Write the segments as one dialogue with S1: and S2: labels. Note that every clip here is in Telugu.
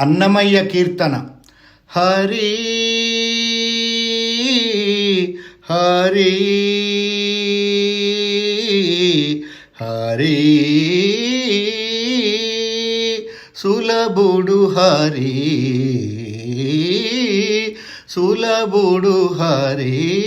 S1: అన్నమయ్య కీర్తన. హరి హరి హరి సులభుడు హరి సులభుడు హరి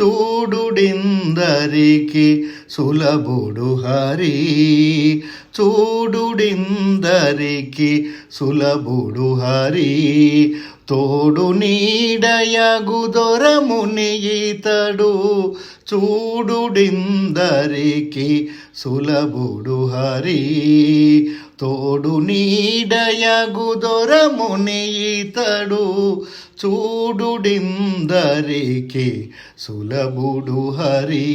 S1: చూడుడిందరికి సులభుడు హరి. చూడుడిందరికి సులభుడు హరి. తోడు నీడయగు దొరముని ఈతడు చూడుడిందరికి సులభుడు హరి. తోడు నీడయగు దొరముని ఈతడు చూడుడిందరికి సులభుడు హరి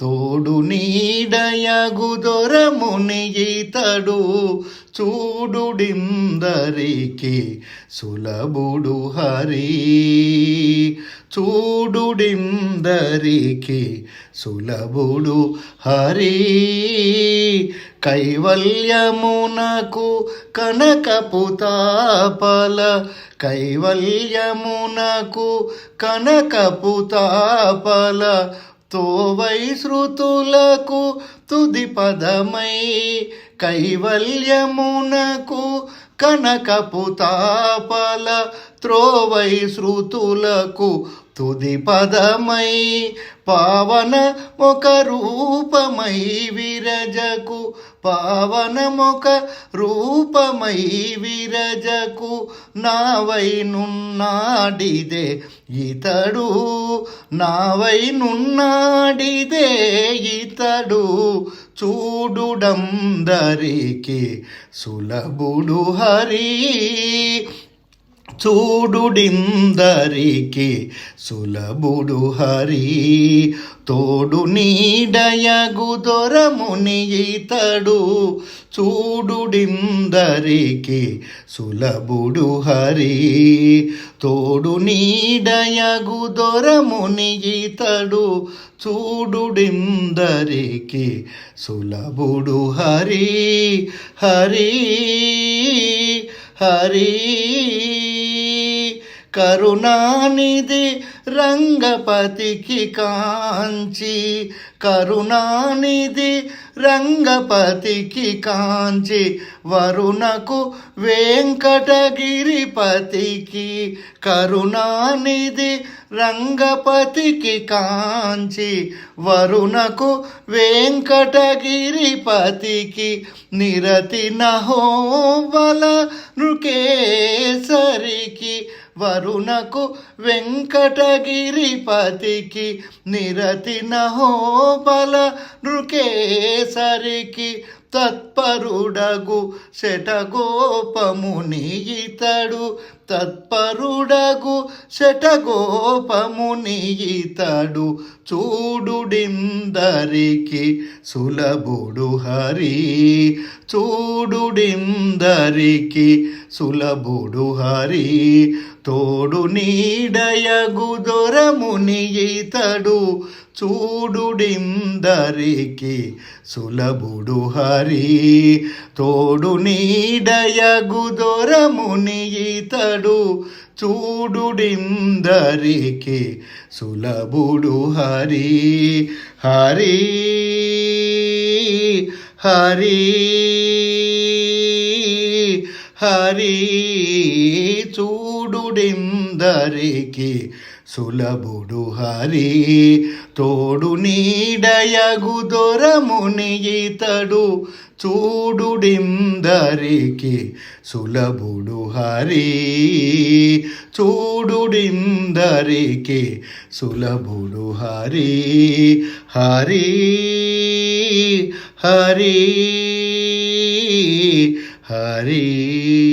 S1: తోడు నీడయగు దొరమునియితడు చూడుడిందరికి సులభుడు హరి. చూడుడిందరికి సులభుడు హరి. కైవల్యమునకు కనకపుతాపల కైవల్యమునకు కనకపుతాపల తోవై శృతులకు తుది పదమై కైవల్యమునకు కనకపుతాపల త్రోవై శృతులకు తుది పదమై పావన ఒక రూపమై విరజకు పావనమొక రూపమై విరజకు నావై నున్నాడిదే ఇతడు నావై నున్నాడిదే ఇతడు చూడుడందరికి సులభుడు హరి. చూడుడిందరికి సులభుడు హరి. తోడు నీడయగు దొరముని ఇతడు చూడుడిందరికి సులభుడు హరి. తోడు నీడయగు దొరముని ఇతడు చూడుడిందరికి సులభుడు హరి. హరి హరి. కరుణానిధి రంగపతికి కాంచి కరుణానిధి రంగపతికి కాంచి వరుణకు వెంకటగిరిపతికి కరుణానిధి రంగపతికి కాంచి వరుణకు వెంకటగిరిపతికి నిరతి నహోవల నృకేసరికి వరుణకు వెంకటగిరిపతికి నిరతి నహోబల నృకేసరికి తత్పరుడగు శటగోపముని ఇతడు తత్పరుడగు శటగోపముని ఇతడు చూడుడిందరికి సులభుడు హరి. చూడుడిందరికి సులభుడు హరి. తోడు నీడయగు దొరముని ఇతడు చూడుడిందరికి సులభుడు హరి. తోడు నీడయగు దొరముని ఇతడు చూడుడిందరికి సులభుడు హరి హరి హరి హరి చూడుడిందరికి సులభుడు హరి తోడు నీడయగు దొరముని ఇతడు చూడుడిందరికి సులభుడు హరి చూడుడిందరికి సులభుడు హరి హరి హరి హరి.